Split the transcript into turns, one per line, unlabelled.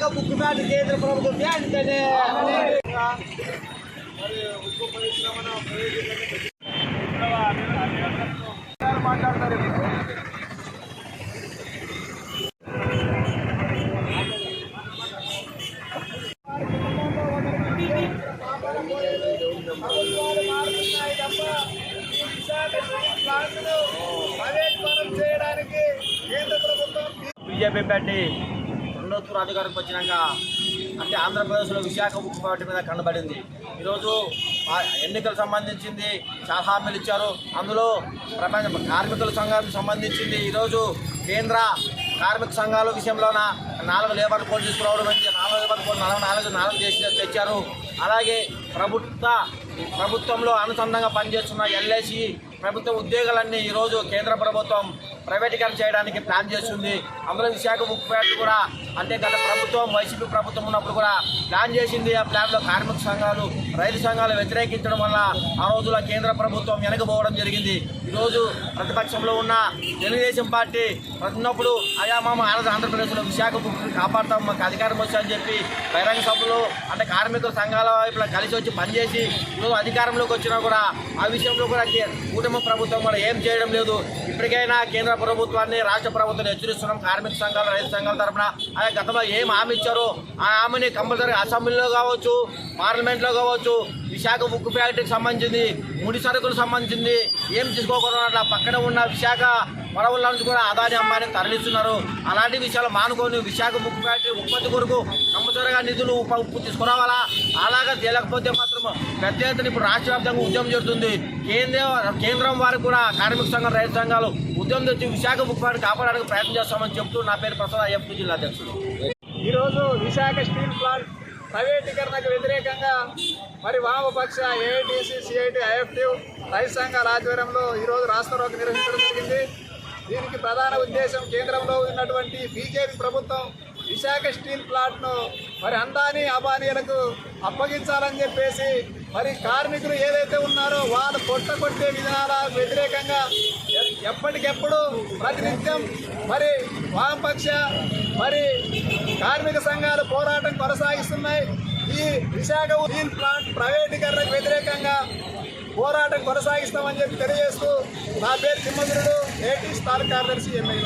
కేంద్ర ప్రభుత్వం వెంటనే
మరి ఉప్పు పరిశ్రమను ప్రైవేటీకరణ మాట్లాడతారు చేయడానికి కేంద్ర ప్రభుత్వం
అధికారికి వచ్చినాక అంటే ఆంధ్రప్రదేశ్లో విశాఖ ఉక్కు పార్టీ మీద కనబడింది ఈరోజు ఎన్నికలు సంబంధించింది చాలా హామీలు ఇచ్చారు. అందులో ప్రపంచ కార్మికుల సంఘానికి సంబంధించింది ఈరోజు కేంద్ర కార్మిక సంఘాల విషయంలోన నాలుగు లేబర్ కోడ్ తీసుకురావడం నాలుగు లేబర్ కోడ్ నాలుగు నాలుగు నాలుగు చేసి తెచ్చారు. అలాగే ప్రభుత్వ ప్రభుత్వంలో అనుసంధానంగా పనిచేస్తున్న ఎల్ఐసి ప్రభుత్వ ఉద్యోగాలన్నీ ఈరోజు కేంద్ర ప్రభుత్వం ప్రైవేటీకరణ చేయడానికి ప్లాన్ చేస్తుంది. అందులో విశాఖ ముఖ్య కూడా అంటే గత ప్రభుత్వం వైసీపీ ప్రభుత్వం ఉన్నప్పుడు కూడా ప్లాన్ చేసింది ఆ ప్లాన్లో కార్మిక సంఘాలు రైతు సంఘాలు వ్యతిరేకించడం వల్ల ఆ రోజుల కేంద్ర ప్రభుత్వం వెనకపోవడం జరిగింది. ఈరోజు ప్రతిపక్షంలో ఉన్న తెలుగుదేశం పార్టీ ఉన్నప్పుడు అయా మామ ఆంధ్ర ఆంధ్రప్రదేశ్లో విశాఖ ఉక్కుని కాపాడుతాం మాకు అధికారం వచ్చని చెప్పి బహిరంగ సభలో అంటే కార్మికుల సంఘాల వైపులా కలిసి వచ్చి పనిచేసి ఈరోజు అధికారంలోకి వచ్చినా కూడా ఆ విషయంలో కూడా కూటమి ప్రభుత్వం కూడా ఏం చేయడం లేదు. ఇప్పటికైనా కేంద్ర ప్రభుత్వాన్ని రాష్ట్ర ప్రభుత్వం హెచ్చరిస్తున్నాం. కార్మిక సంఘాలు రైతు సంఘాల తరఫున. అదే గతంలో ఏం హామీ ఇచ్చారో? ఆ హామీని కంపల్సరీ అసెంబ్లీలో కావచ్చు పార్లమెంట్లో కావచ్చు విశాఖ ఉక్కు ఫ్యాక్టరీకి సంబంధించింది ముడి సరుకులకు సంబంధించింది ఏం తీసుకోకుండా అట్లా పక్కన ఉన్న విశాఖ పడవల నుంచి కూడా అదాని అమ్మాయిని తరలిస్తున్నారు. అలాంటి విషయాలు మానుకొని విశాఖ ఉక్కు ఫ్యాక్టరీ ఉత్పత్తి కొరకు త్వరగా నిధులు ఉప ఉప్పు తీసుకురావాలా? అలాగా తేలకపోతే మాత్రం పెద్ద ఎత్తున ఇప్పుడు రాష్ట్ర వ్యాప్తంగా ఉద్యమం జరుగుతుంది. కేంద్ర కేంద్రం వారికి కూడా కార్మిక సంఘం రైతు సంఘాలు ఉద్యమం తెచ్చి విశాఖ ముఖ్యమంత్రి కాపాడడానికి ప్రయత్నం చేస్తామని చెప్తూ నా పేరు ప్రసాద్ అయ్యప్ప జిల్లా అధ్యక్షుడు.
ఈరోజు విశాఖ స్టీల్ ప్లాంట్ ప్రైవేటీకరణకు వ్యతిరేకంగా మరి వామపక్ష ఏఐటీసీ సిఐటి ఐఎఫ్టీ రైతు సంఘాల ఆధ్వర్యంలో ఈరోజు రాష్ట్ర నిర్వహించడం జరిగింది. దీనికి ప్రధాన ఉద్దేశం కేంద్రంలో ఉన్నటువంటి బీజేపీ ప్రభుత్వం విశాఖ స్టీల్ ప్లాంట్ను మరి అందాని అబానీలకు అప్పగించాలని చెప్పేసి మరి కార్మికులు ఏదైతే ఉన్నారో వాళ్ళు కొట్ట కొట్టే విధానాల వ్యతిరేకంగా ఎప్పటికెప్పుడు ప్రతినిత్యం మరి వామపక్ష మరి కార్మిక సంఘాలు పోరాటం కొనసాగిస్తున్నాయి. ఈ విశాఖ స్టీల్ ప్లాంట్ ప్రైవేటీకరణకు వ్యతిరేకంగా పోరాటం కొనసాగిస్తామని చెప్పి తెలియజేస్తూ నా పేరు తిమ్మగురుడు ఏటీ స్టార్ కార్యదర్శి ఎంఐ